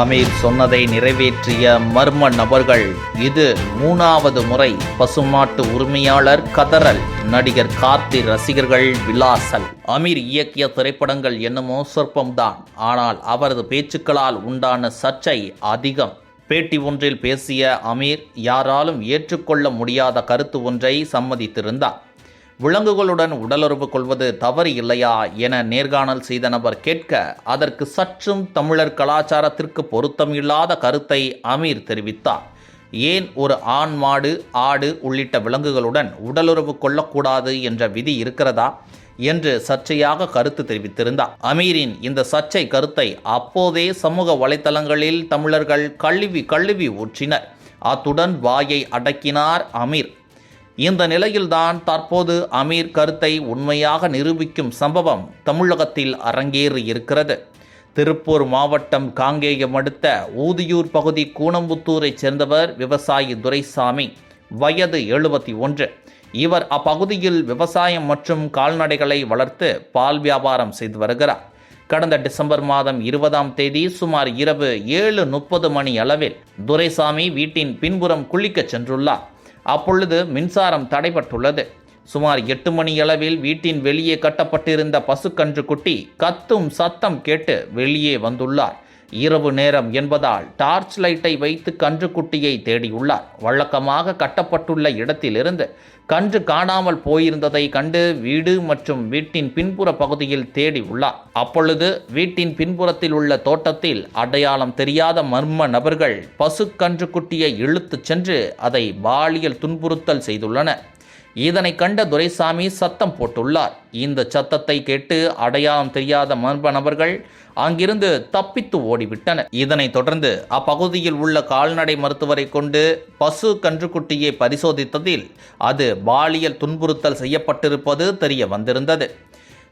அமீர் சொன்னதை நிறைவேற்றிய மர்ம நபர்கள். இது மூணாவது முறை பசுமாட்டு உரிமையாளர் கதறல் நடிகர் கார்த்தி ரசிகர்கள் விலாசல். அமீர் இயக்கிய திரைப்படங்கள் என்னமோ சொற்பம்தான். ஆனால் அவரது பேச்சுக்களால் உண்டான சர்ச்சை அதிகம். பேட்டி ஒன்றில் பேசிய அமீர் யாராலும் ஏற்றுக்கொள்ள முடியாத கருத்து ஒன்றை சம்மதித்திருந்தார். விலங்குகளுடன் உடலுறவு கொள்வது தவறு இல்லையா என நேர்காணல் செய்த நபர் கேட்க அதற்கு சற்றும் தமிழர் கலாச்சாரத்திற்கு பொருத்தம் இல்லாத கருத்தை அமீர் தெரிவித்தார். ஏன் ஒரு ஆண் மாடு ஆடு உள்ளிட்ட விலங்குகளுடன் உடலுறவு கொள்ளக்கூடாது என்ற விதி இருக்கிறதா என்று சர்ச்சையாக கருத்து தெரிவித்திருந்தார். அமீரின் இந்த சர்ச்சை கருத்தை அப்போதே சமூக வலைத்தளங்களில் தமிழர்கள் கழுவி கழுவி ஊற்றினர். அத்துடன் வாயை அடக்கினார் அமீர். இந்த நிலையில்தான் தற்போது அமீர் கருத்தை உண்மையாக நிரூபிக்கும் சம்பவம் தமிழகத்தில் அரங்கேறி இருக்கிறது. திருப்பூர் மாவட்டம் காங்கேயம் அடுத்த ஊதியூர் பகுதி கூனம்புத்தூரைச் சேர்ந்தவர் விவசாயி துரைசாமி. வயது எழுபத்தி ஒன்று. இவர் அப்பகுதியில் விவசாயம் மற்றும் கால்நடைகளை வளர்த்து பால் வியாபாரம் செய்து வருகிறார். கடந்த டிசம்பர் மாதம் இருபதாம் தேதி சுமார் இரவு ஏழு முப்பது மணி அளவில் துரைசாமி வீட்டின் பின்புறம் குளிக்கச் சென்றுள்ளார். அப்பொழுது மின்சாரம் தடைபட்டுள்ளது. சுமார் எட்டு மணி அளவில் வீட்டின் வெளியே கட்டப்பட்டிருந்த பசுக்கன்று குட்டி கத்தும் சத்தம் கேட்டு வெளியே வந்துள்ளார். இரவு நேரம் என்பதால் டார்ச் லைட்டை வைத்து கன்றுக்குட்டியை தேடியுள்ளார். வழக்கமாக கட்டப்பட்டுள்ள இடத்திலிருந்து கன்று காணாமல் போயிருந்ததை கண்டு வீடு மற்றும் வீட்டின் பின்புற பகுதியில் தேடி உள்ளார் அப்பொழுது வீட்டின் பின்புறத்தில் உள்ள தோட்டத்தில் அடையாளம் தெரியாத மர்ம நபர்கள் பசுக்கன்று குட்டியை இழுத்துச் சென்று அதை பாலியல் துன்புறுத்தல் செய்துள்ளனர். இதனை கண்ட துரைசாமி சத்தம் போட்டுள்ளார். இந்த சத்தத்தை கேட்டு அடையாளம் தெரியாத மர்ம நபர்கள் அங்கிருந்து தப்பித்து ஓடிவிட்டனர். இதனைத் தொடர்ந்து அப்பகுதியில் உள்ள கால்நடை மருத்துவரை கொண்டு பசு கன்றுக்குட்டியை பரிசோதித்ததில் அது பாலியல் துன்புறுத்தல் செய்யப்பட்டிருப்பது தெரிய வந்திருந்தது.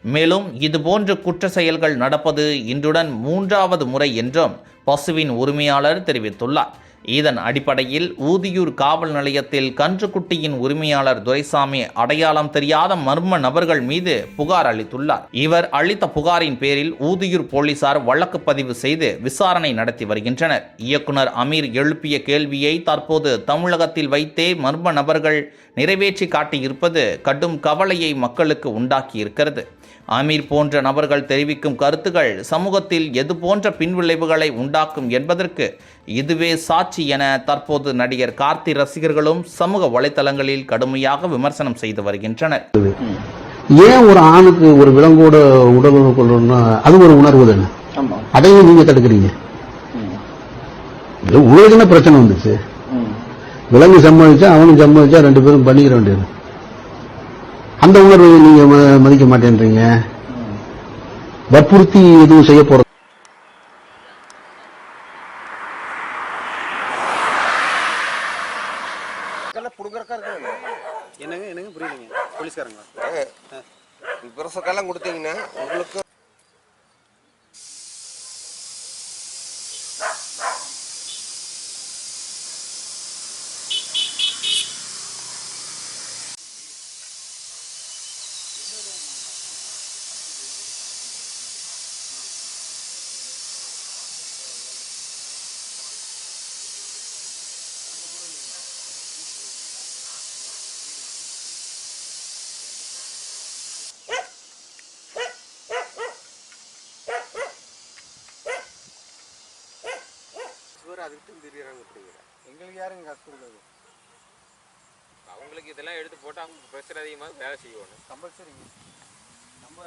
மேலும் இதுபோன்ற குற்ற செயல்கள் நடப்பது இன்றுடன் மூன்றாவது முறை என்றும் பசுவின் உரிமையாளர் தெரிவித்துள்ளார். இதன் அடிப்படையில் ஊதியூர் காவல் நிலையத்தில் கன்றுக்குட்டியின் உரிமையாளர் துரைசாமி அடையாளம் தெரியாத மர்ம நபர்கள் மீது புகார் அளித்துள்ளார். இவர் அளித்த புகாரின் பேரில் ஊதியூர் போலீசார் வழக்கு பதிவு செய்து விசாரணை நடத்தி வருகின்றனர். இயக்குனர் அமீர் எழுப்பிய கேள்வியை தற்போது தமிழகத்தில் வைத்தே மர்ம நபர்கள் நிறைவேற்றி காட்டியிருப்பது கடும் கவலையை மக்களுக்கு உண்டாக்கியிருக்கிறது. அமீர் போன்ற நபர்கள் தெரிவிக்கும் கருத்துகள் சமூகத்தில் எது போன்ற பின்விளைவுகளை உண்டாக்கும் என்பதற்கு இதுவே சாட்சி என தற்போது நடிகர் கார்த்தி ரசிகர்களும் சமூக வலைத்தளங்களில் கடுமையாக விமர்சனம் செய்து வருகின்றனர். ஏன் ஒரு ஆணுக்கு ஒரு விலங்கோட உடலுறவு கொள்ளணும்னா அது ஒரு உணர்வு தானே? ஆமா. அதையும் நீங்க தடுக்கிறீங்க. உங்களுக்கு என்ன பிரச்சனை வந்துச்சு. விலங்கு சம்மதிச்சா அவனும் சம்மதிச்சா ரெண்டு பேரும் பண்ணிக்கிற வேண்டியது. அந்த உணர்வை நீங்க மதிக்க மாட்டேன்றீங்க. வற்புறுத்தி எதுவும் செய்ய போற என்னங்க என்னங்க புரியலைங்க போலீஸ்காரங்க பிரசக்கெல்லாம் கொடுத்தீங்கன்னா உங்களுக்கு அதுக்கிட்டும் தெரியறாங்க அப்படிங்கிற எங்களுக்கு யாருங்க காசு கொடுக்குறது? அவங்களுக்கு இதெல்லாம் எடுத்து போட்டு அவங்க ப்ரெஷர் அதிகமாக வேலை செய்யணும். கம்பல்சரிங்க. நம்ம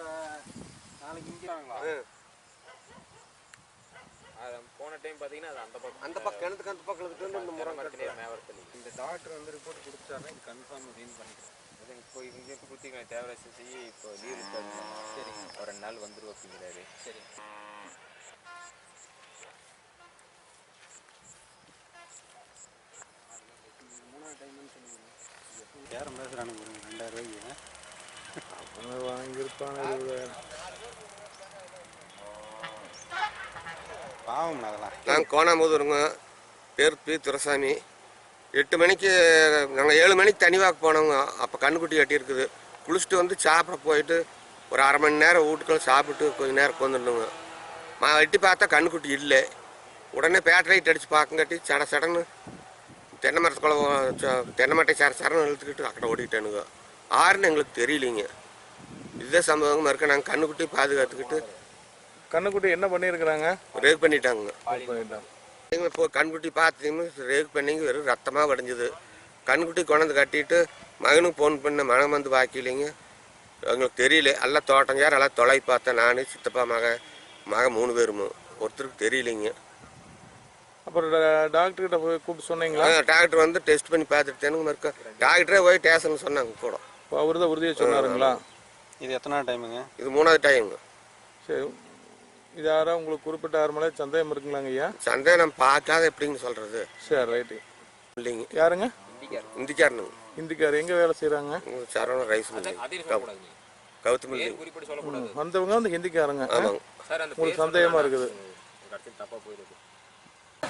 நாளைக்கு இங்கே அது. போன டைம் பார்த்தீங்கன்னா அது அந்த பக்கம். அந்த பக்கம் கிணத்துக்கு அந்த பக்கம் இருந்து இந்த முறை மரத்திலே மேவரத்தில் இந்த டாக்டர் வந்து ரிப்போர்ட் கொடுத்தாருன்னா இது கன்ஃபார்ம் க்ளீன் பண்ணிக்கிறேன் இப்போ இங்கே இப்போ கொடுத்தீங்க தேவையில்ல செய்ய இப்போ லீவ் இருக்காது சரிங்க. ஒரு ரெண்டு நாள் வந்துருவோம் அப்படிங்கிறாரு. சரி மூணாவது டைம்னு சொன்னீங்க யாரும் பேசுகிறானுங்க பாருங்க ரெண்டாயிரம் ரூபாய்க்கு வாங்கியிருப்பாங்க பாவம் அதெல்லாம். நான் கோணாமுதூருங்க பேர் பி. துரசாமி. எட்டு மணிக்கு நாங்கள் ஏழு மணிக்கு தனிவாக்கு போனோங்க. அப்போ கண்ணுக்குட்டி கட்டியிருக்குது. குளிச்சுட்டு வந்து சாப்பிட போயிட்டு ஒரு அரை மணி நேரம் வீட்டுக்குள்ள சாப்பிட்டு கொஞ்ச நேரம் உட்காந்துருந்தோங்க. மா எட்டி பார்த்தா கண்ணுக்குட்டி இல்லை. உடனே பேட்டரைட் அடித்து பார்க்கங்காட்டி சட சடன்னு தென்னை மரத்துக்குள்ள தென்னை மட்டை சர சரன்னு இழுத்துக்கிட்டு அக்கடை ஓடிட்டானுங்க ஆறுன்னு எங்களுக்கு தெரியலிங்க. இதே சம்பவம் இருக்க நாங்கள் கண்ணுக்குட்டி பாதுகாத்துக்கிட்டு கண்ணுக்குட்டி என்ன பண்ணியிருக்கிறாங்க? ரேக் பண்ணிட்டாங்க. இப்போ கண்குட்டி பார்த்தீங்கன்னா ரேக் பண்ணி வெறும் ரத்தமாக வடிஞ்சுது. கண்குட்டி கொண்டாந்து கட்டிட்டு மகனுக்கு ஃபோன் பண்ண மகன் வந்து வாக்கிலிங்க. எங்களுக்கு தெரியல. எல்லாம் தோட்டஞ்சார் எல்லாம் தொலை பார்த்தேன் நான் சித்தப்பா மகன் மகன் மூணு பேரும். ஒருத்தருக்கு தெரியலைங்க. அப்புறம் டா- டாக்டர் கிட்ட போய் கூப்பிட்டு சொன்னீங்களா? டாக்டர் வந்து டெஸ்ட் பண்ணி பார்த்துட்டு எனக்கு டாக்டரே போய் ஸ்டேஷன் சொன்னாங்க கூட. அவர் தான் உறுதியாக சொன்னாருங்களா? இது எத்தனாவது டைமுங்க? இது மூணாவது டைமுங்க சரி இது யாரா? உங்களுக்கு குறிப்பிட்ட மேலே சந்தேகம் இருக்குங்களாங்க ஐயா? சந்தையை நம்ம பார்க்காத எப்படிங்க சொல்கிறது சரி ரைட்டு இல்லைங்க. யாருங்க? இந்திக்காரனுங்க. இந்திக்கார் எங்கே வேலை செய்கிறாங்க சரவண ரைஸ் மில்லி கவுத்து மில்லி குறிப்பிட்டு சொல்லக்கூடாது? வந்தவங்க அந்த ஹிந்திக்காரங்க ஆமாங்க. சார் அந்த உங்களுக்கு சந்தேகமா இருக்குது.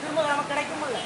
திரும்ப நமக்கு கிடைக்கும்ல?